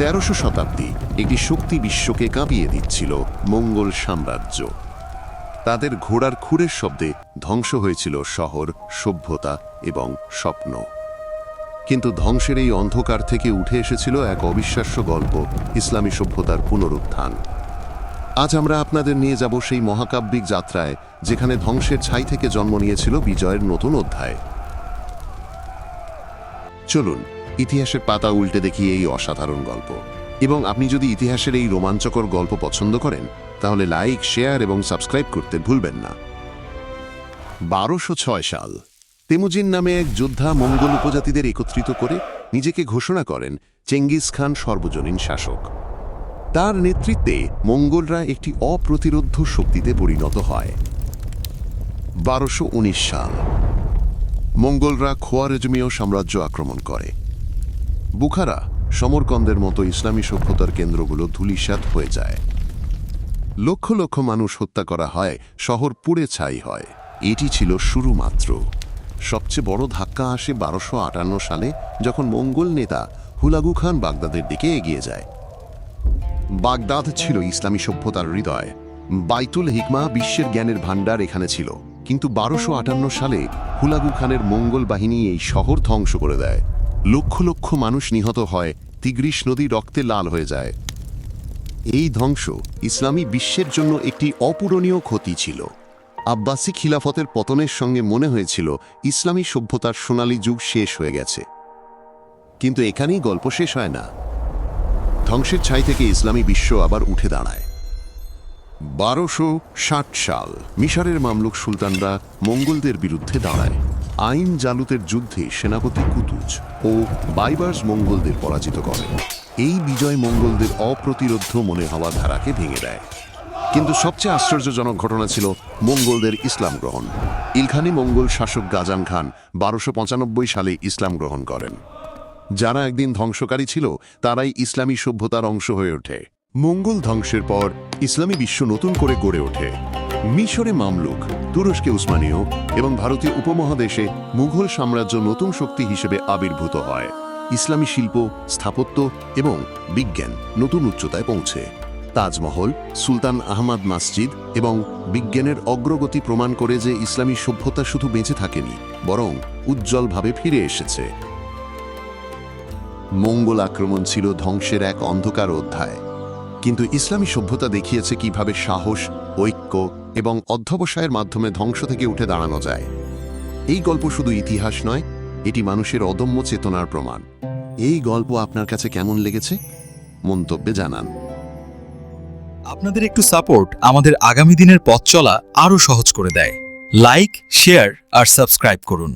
তেরোশো শতাব্দী একটি শক্তি বিশ্বকে কাঁপিয়ে দিচ্ছিল মঙ্গল সাম্রাজ্য। তাদের ঘোড়ার খুরের শব্দে ধ্বংস হয়েছিল শহর, সভ্যতা এবং স্বপ্ন। কিন্তু ধ্বংসের এই অন্ধকার থেকে উঠে এসেছিল এক অবিশ্বাস্য গল্প, ইসলামী সভ্যতার পুনরুত্থান। আজ আমরা আপনাদের নিয়ে যাব সেই মহাকাব্যিক যাত্রায়, যেখানে ধ্বংসের ছাই থেকে জন্ম নিয়েছিল বিজয়ের নতুন অধ্যায়। চলুন ইতিহাসের পাতা উল্টে দেখি এই অসাধারণ গল্প। এবং আপনি যদি ইতিহাসের এই রোমাঞ্চকর গল্প পছন্দ করেন, তাহলে লাইক, শেয়ার এবং সাবস্ক্রাইব করতে ভুলবেন না। বারোশো সাল, তেমুজিন নামে এক যোদ্ধা মঙ্গল উপজাতিদের একত্রিত করে নিজেকে ঘোষণা করেন চেঙ্গিস খান সর্বজনীন শাসক। তার নেতৃত্বে মঙ্গলরা একটি অপ্রতিরোধ শক্তিতে পরিণত হয়। বারোশো সাল, মঙ্গলরা খোয়ারেজমীয় সাম্রাজ্য আক্রমণ করে। বুখারা, সমরকন্দের মতো ইসলামী সভ্যতার কেন্দ্রগুলো ধূলিসাৎ হয়ে যায়। লক্ষ লক্ষ মানুষ হত্যা করা হয়, শহর পুড়ে ছাই হয়। এটি ছিল শুরু মাত্র সবচেয়ে বড় ধাক্কা আসে বারোশো আটান্ন সালে, যখন মঙ্গল নেতা হুলাগু খান বাগদাদের দিকে এগিয়ে যায়। বাগদাদ ছিল ইসলামী সভ্যতার হৃদয়। বাইতুল হিকমা বিশ্বের জ্ঞানের ভাণ্ডার এখানে ছিল। কিন্তু বারোশো আটান্ন সালে হুলাগু খানের মঙ্গল বাহিনী এই শহর ধ্বংস করে দেয়। লক্ষ লক্ষ মানুষ নিহত হয় তিগ্রিস নদী রক্তে লাল হয়ে যায়। এই ধ্বংস ইসলামী বিশ্বের জন্য একটি অপূরণীয় ক্ষতি ছিল। আব্বাসি খিলাফতের পতনের সঙ্গে মনে হয়েছিল, ইসলামী সভ্যতার সোনালী যুগ শেষ হয়ে গেছে। কিন্তু এখানেই গল্প শেষ হয় না। ধ্বংসের ছাই থেকে ইসলামী বিশ্ব আবার উঠে দাঁড়ায়। বারোশো ষাট সাল মিশরের মামলুক সুলতানরা মঙ্গলদের বিরুদ্ধে দাঁড়ায়। আইন জালুতের যুদ্ধে সেনাপতি কুতুজ ও বাইবার্স মঙ্গলদের পরাজিত করে। এই বিজয় মঙ্গলদের অপ্রতিরোধ মনে হওয়া ধারাকে ভেঙে দেয়। কিন্তু সবচেয়ে আশ্চর্যজনক ঘটনা ছিল মঙ্গলদের ইসলাম গ্রহণ। ইলখানি মঙ্গল শাসক গাজান খান বারোশো পঁচানব্বই সালে ইসলাম গ্রহণ করেন। যারা একদিন ধ্বংসকারী ছিল, তারাই ইসলামী সভ্যতার অংশ হয়ে ওঠে। মঙ্গল ধ্বংসের পর ইসলামী বিশ্ব নতুন করে গড়ে ওঠে। মিশরে মামলুক তুরস্কে উসমানীয় এবং ভারতীয় উপমহাদেশে মুঘল সাম্রাজ্য নতুন শক্তি হিসেবে আবির্ভূত হয়। ইসলামী শিল্প, স্থাপত্য এবং বিজ্ঞান নতুন উচ্চতায় পৌঁছে। তাজমহল, সুলতান আহমদ মসজিদ এবং বিজ্ঞানের অগ্রগতি প্রমাণ করে যে ইসলামী সভ্যতা শুধু বেঁচে থাকেনি, বরং উজ্জ্বলভাবে ফিরে এসেছে। মঙ্গল আক্রমণ ছিল ধ্বংসের এক অন্ধকার অধ্যায়। কিন্তু ইসলামী সভ্যতা দেখিয়েছে কীভাবে সাহস, ঐক্য এবং অধ্যবসায়ের মাধ্যমে ধ্বংস থেকে উঠে দাঁড়ানো যায়। এই গল্প শুধু ইতিহাস নয়, এটি মানুষের অদম্য চেতনার প্রমাণ। এই গল্প আপনার কাছে কেমন লেগেছে? মন্তব্যে জানান। আপনাদের একটু সাপোর্ট আমাদের আগামী দিনের পথ চলা আরও সহজ করে দেয়। লাইক শেয়ার আর সাবস্ক্রাইব করুন।